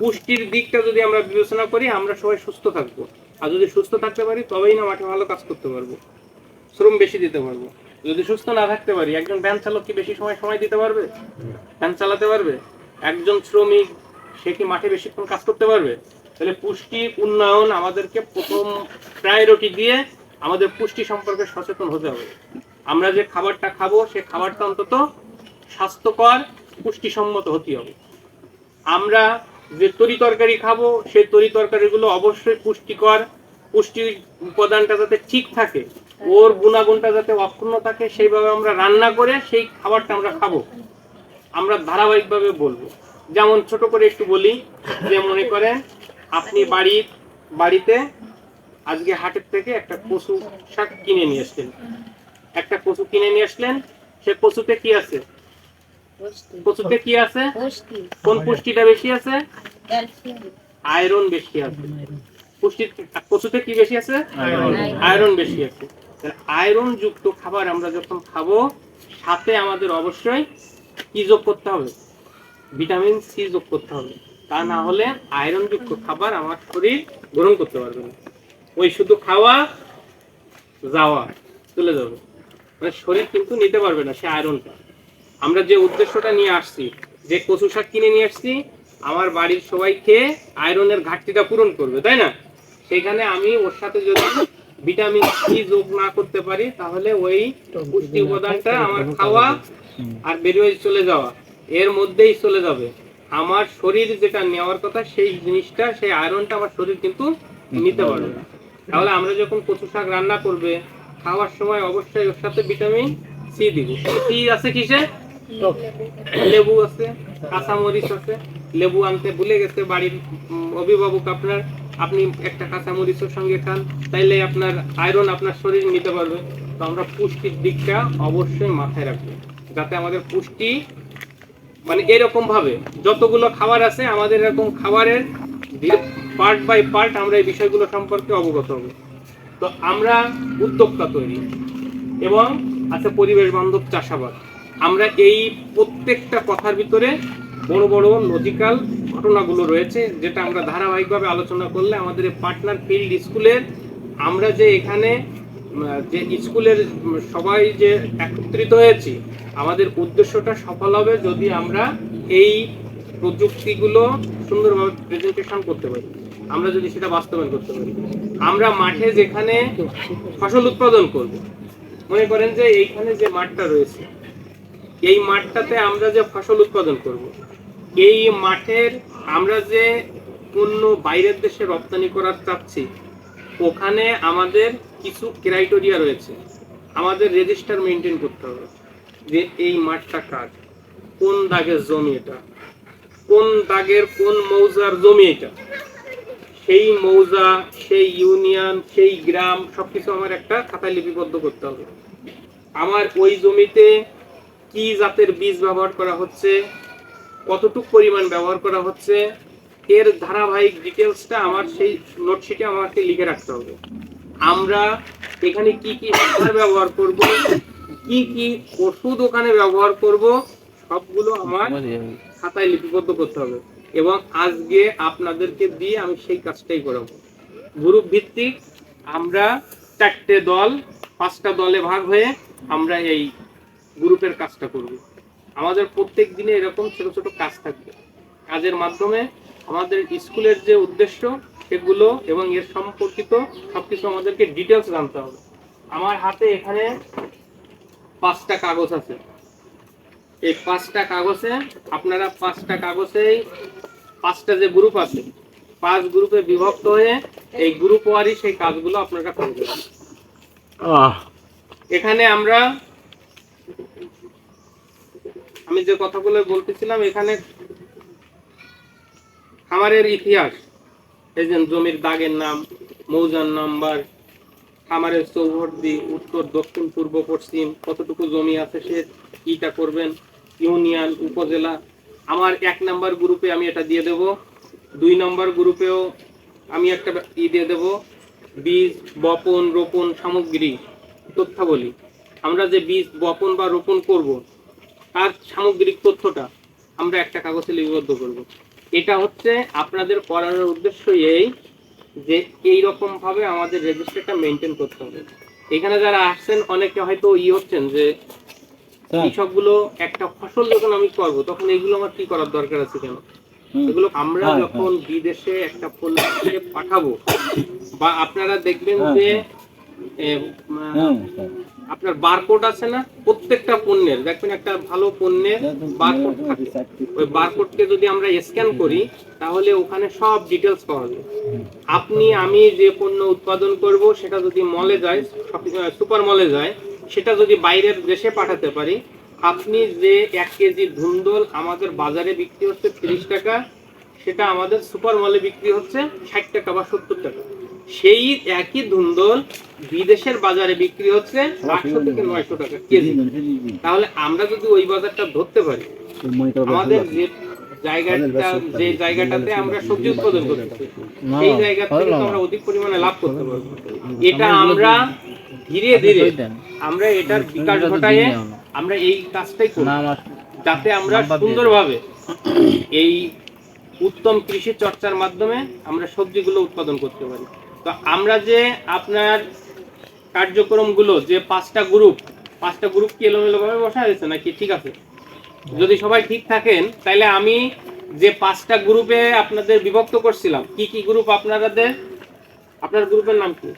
পুষ্টির দিকটা যদি আমরা বিবেচনা করি, আমরা সবাই সুস্থ থাকব। আর যদি সুস্থ থাকতে পারি, তবেই না মাঠে ভালো কাজ করতে পারব। শ্রম বেশি দিতে পারব। যদি সুস্থ না থাকতে পারি, একজন ভ্যান চালক কি বেশি সময় সময় দিতে পারবে? ভ্যান চালাতে পারবে? একজন শ্রমিক, সে কি মাঠে বেশিক্ষণ কাজ করতে পারবে? তাহলে পুষ্টি উন্নয়ন আমাদেরকে প্রথম প্রায়োরিটি দিয়ে আমাদের পুষ্টি সম্পর্কে সচেতন হতে হবে। আমরা যে খাবারটা খাব, সে খাবারটা অন্তত স্বাস্থ্যকর, পুষ্টিসম্মত হতে হবে। আমরা যে তরি তরকারি খাব, সেই তরি তরকারিগুলো অবশ্যই পুষ্টিকর। পুষ্টি উপাদানটা যাতে ঠিক থাকে, ওর গুণাগুণটা যাতে অক্ষুণ্ণ থাকে, সেইভাবে আমরা রান্না করে সেই খাবারটা আমরা খাব। আমরা ধারাবাহিকভাবে বলব। যেমন ছোট করে একটু বলি, যে মনে করেন আপনি বাড়ির বাড়িতে আজকে হাটের থেকে একটা কচু শাক কিনে নিয়ে আসলেন একটা কচু কিনে নিয়ে আসলেন সে কচুতে কি আছে? কচুতে কি আছে? কোন পুষ্টিটা বেশি আছে? আয়রন বেশি আছে। পুষ্টি কচুতে কি বেশি আছে? আয়রন। আয়রন বেশি আছে। আয়রন যুক্ত খাবার আমরা যখন খাব সাথে আমাদের অবশ্যই কি যোগ করতে হবে। ভিটামিন সি যোগ করতে হবে। তা না হলে আয়রন যুক্ত খাবার আমার শরীর গ্রহণ করতে পারবে না। ওই শুধু খাওয়া যাওয়া চলে যাবে। মানে শরীর কিন্তু নিতে পারবে না সে আয়রনটা। আমরা যে উদ্দেশ্যটা নিয়ে আসছি, যে কচু শাক কিনে নিয়ে আসছি, আমার বাড়ির সবাই খেয়ে আয়রনের ঘাটতিটা পূরণ করবে, তাই না? সেখানে আমি ওর সাথে যদি ভিটামিন সি যোগ না করতে পারি, তাহলে ওই পুষ্টি উপাদানটা আমার খাওয়া আর বেরিয়ে চলে যাওয়া, এর মধ্যেই চলে যাবে। আমার শরীর যেটা নেওয়ার কথা, সেই জিনিসটা, সেই আয়রনটা আমার শরীর কিন্তু নিতে পারবে না। তাহলে আমরা যখন কচু শাক রান্না করবে, খাওয়ার সময় অবশ্যই ওর সাথে ভিটামিন সি দিব। সি আছে কিসে? লেবু আছে, কাঁচামরিচ আছে। লেবু আনতে ভুলে গেছে বাড়ির অভিভাবক আপনার। আপনি একটা কাঁচামরিচের সঙ্গে খান, তাইলে আপনার আয়রন আপনার শরীর নিতে পারবে। তো আমরা পুষ্টির দিকটা অবশ্যই মাথায় রাখব, যাতে আমাদের পুষ্টি মানে এরকম ভাবে যতগুলো খাবার আছে, আমাদের এরকম খাবারের পার্ট বাই পার্ট আমরা এই বিষয়গুলো সম্পর্কে অবগত হব। তো আমরা উদ্যোক্তা তৈরি, এবং আছে পরিবেশ বান্ধব চাষাবাদ। আমরা এই প্রত্যেকটা কথার ভিতরে বড় বড় লজিক্যাল ঘটনাগুলো রয়েছে, যেটা আমরা ধারাবাহিকভাবে আলোচনা করলে আমাদের পার্টনার ফিল্ড স্কুলের, আমরা যে এখানে যে স্কুলের সবাই যে একত্রিত হয়েছি, আমাদের উদ্দেশ্যটা সফল হবে যদি আমরা এই প্রযুক্তিগুলো সুন্দরভাবে প্রেজেন্টেশন করতে পারি। আমরা যদি সেটা বাস্তবায়ন করতে পারি। আমরা মাঠে যেখানে ফসল উৎপাদন করব, মনে করেন যে এইখানে যে মাঠটা রয়েছে এই মাঠটাতে আমরা যে ফসল উৎপাদন করব, এই মাঠের আমরা যে পণ্য বাইরের দেশে রপ্তানি করার চাচ্ছি, ওখানে আমাদের কিছু ক্রাইটেরিয়া রয়েছে। আমাদের রেজিস্টার মেনটেন করতে হবে যে এই মাঠটা কার, কোন দাগের জমি এটা, কোন দাগের কোন মৌজার জমি এটা। সেই মৌজা, সেই ইউনিয়ন সেই গ্রাম সবকিছু আমার একটা খাতায় লিপিবদ্ধ করতে হবে। আমার ওই জমিতে কি জাতের বীজ ব্যবহার করা হচ্ছে কতটুকু পরিমাণ ব্যবহার করা হচ্ছে এর ধারাবাহিক ডিটেলসটা আমার সেই নোটশিটে আমাকে লিখে রাখতে হবে। আমরা এখানে কি কি সার ব্যবহার করব কি কি ওষুধ ওখানে ব্যবহার করব সবগুলো আমার খাতায় লিপিবদ্ধ করতে হবে এবং আজকে আপনাদেরকে দিয়ে আমি সেই কাজটাই করাবো। গ্রুপ ভিত্তিক আমরা চারটে দল পাঁচটা দলে ভাগ হয়ে আমরা এই গ্রুপের কাজটা করব। আমাদের প্রত্যেক দিনে এরকম ছোট ছোট কাজ থাকবে। কাজের মাধ্যমে আমাদের স্কুলের যে উদ্দেশ্য সেগুলো এবং এর সম্পর্কিত সবকিছু আমাদেরকে ডিটেলস জানতে হবে। আমার হাতে এখানে পাঁচটা কাগজ আছে। এই পাঁচটা কাগজে আপনারা পাঁচটা কাগজেই পাঁচটা যে গ্রুপ আছে পাঁচ গ্রুপে বিভক্ত হয়ে এই গ্রুপ ওয়ারি সেই কাজগুলো আপনারা করবেন এখানে আমরা আমি যে কথাগুলো বলতেছিলাম, এখানে খামারের ইতিহাস। এই যে জমির দাগের নাম, মৌজার নাম্বার, খামারের চৌহদ্দি, উত্তর, দক্ষিণ, পূর্ব, পশ্চিম, কতটুকু জমি আছে সে কিটা করবেন, ইউনিয়ন, উপজেলা। আমার এক নাম্বার গ্রুপে আমি এটা দিয়ে দেব। দুই নাম্বার গ্রুপেও আমি একটা ই দিয়ে দেব। বীজ, বপন, রোপণ সামগ্রী, তথ্যাবলী। আমরা যে বীজ, বপন বা রোপণ করব তার সামগ্রিক তথ্যটা আমরা একটা কাগজে লিপিবদ্ধ করব। এটা হচ্ছে আপনাদের করানোর উদ্দেশ্য এই যে এই রকম ভাবে আমাদের রেজিস্টারটা মেনটেন করতে হবে। এখানে যারা আসছেন অনেকে হয়তো ই হচ্ছেন যে কৃষকগুলো একটা ফসল যখন আমি করব তখন এগুলো আমার কি করার দরকার আছে কেন? এগুলো আমরা হ্যাঁ, যখন বিদেশে একটা পণ্য পাঠাবো বা আপনারা দেখবেন হ্যাঁ, যে হ্যাঁ। আপনার বারকোড আছে না? প্রত্যেকটা পণ্যের, দেখবেন একটা ভালো পণ্যের বারকোড থাকে। ওই বারকোডকে যদি আমরা স্ক্যান করি, তাহলে ওখানে সব ডিটেলস পাওয়া যায়। আপনি, আমি যে পণ্য উৎপাদন করব, সেটা যদি মলে যায় সুপার মলে যায়, সেটা যদি বাইরের দেশে পাঠাতে পারি, আপনি যে এক কেজি ধুন্দল আমাদের বাজারে বিক্রি হচ্ছে তিরিশ টাকা, সেটা আমাদের সুপার মলে বিক্রি হচ্ছে ষাট টাকা বা সত্তর টাকা। সেই একই ধুন্দল বিদেশের বাজারে বিক্রি হচ্ছে আটশো থেকে নয়শো টাকা কেজি। তাহলে আমরা যদি ওই বাজারটা ধরতে পারি আমাদের যে জায়গাটা যে জায়গাটাতে আমরা সবজি উৎপাদন করতেছি সেই জায়গা থেকে আমরা অধিক পরিমাণে লাভ করতে পারব। এটা আমরা ধীরে ধীরে আমরা এটার বিকাশ ঘটায় আমরা এই কাজটাই করি যাতে আমরা সুন্দরভাবে এই উত্তম কৃষি চর্চার মাধ্যমে আমরা সবজিগুলো উৎপাদন করতে পারি। তো আমরা যে আপনার কার্যক্রমগুলো, যে পাঁচটা গ্রুপ পাঁচটা গ্রুপ কি এলোমেলোভাবে বসা হয়েছে নাকি ঠিক আছে? যদি সবাই ঠিক থাকেন, তাহলে আমি যে পাঁচটা গ্রুপে আপনাদের বিভক্ত করছিলাম, কি কি গ্রুপ আপনাদের আপনার গ্রুপের নাম কি?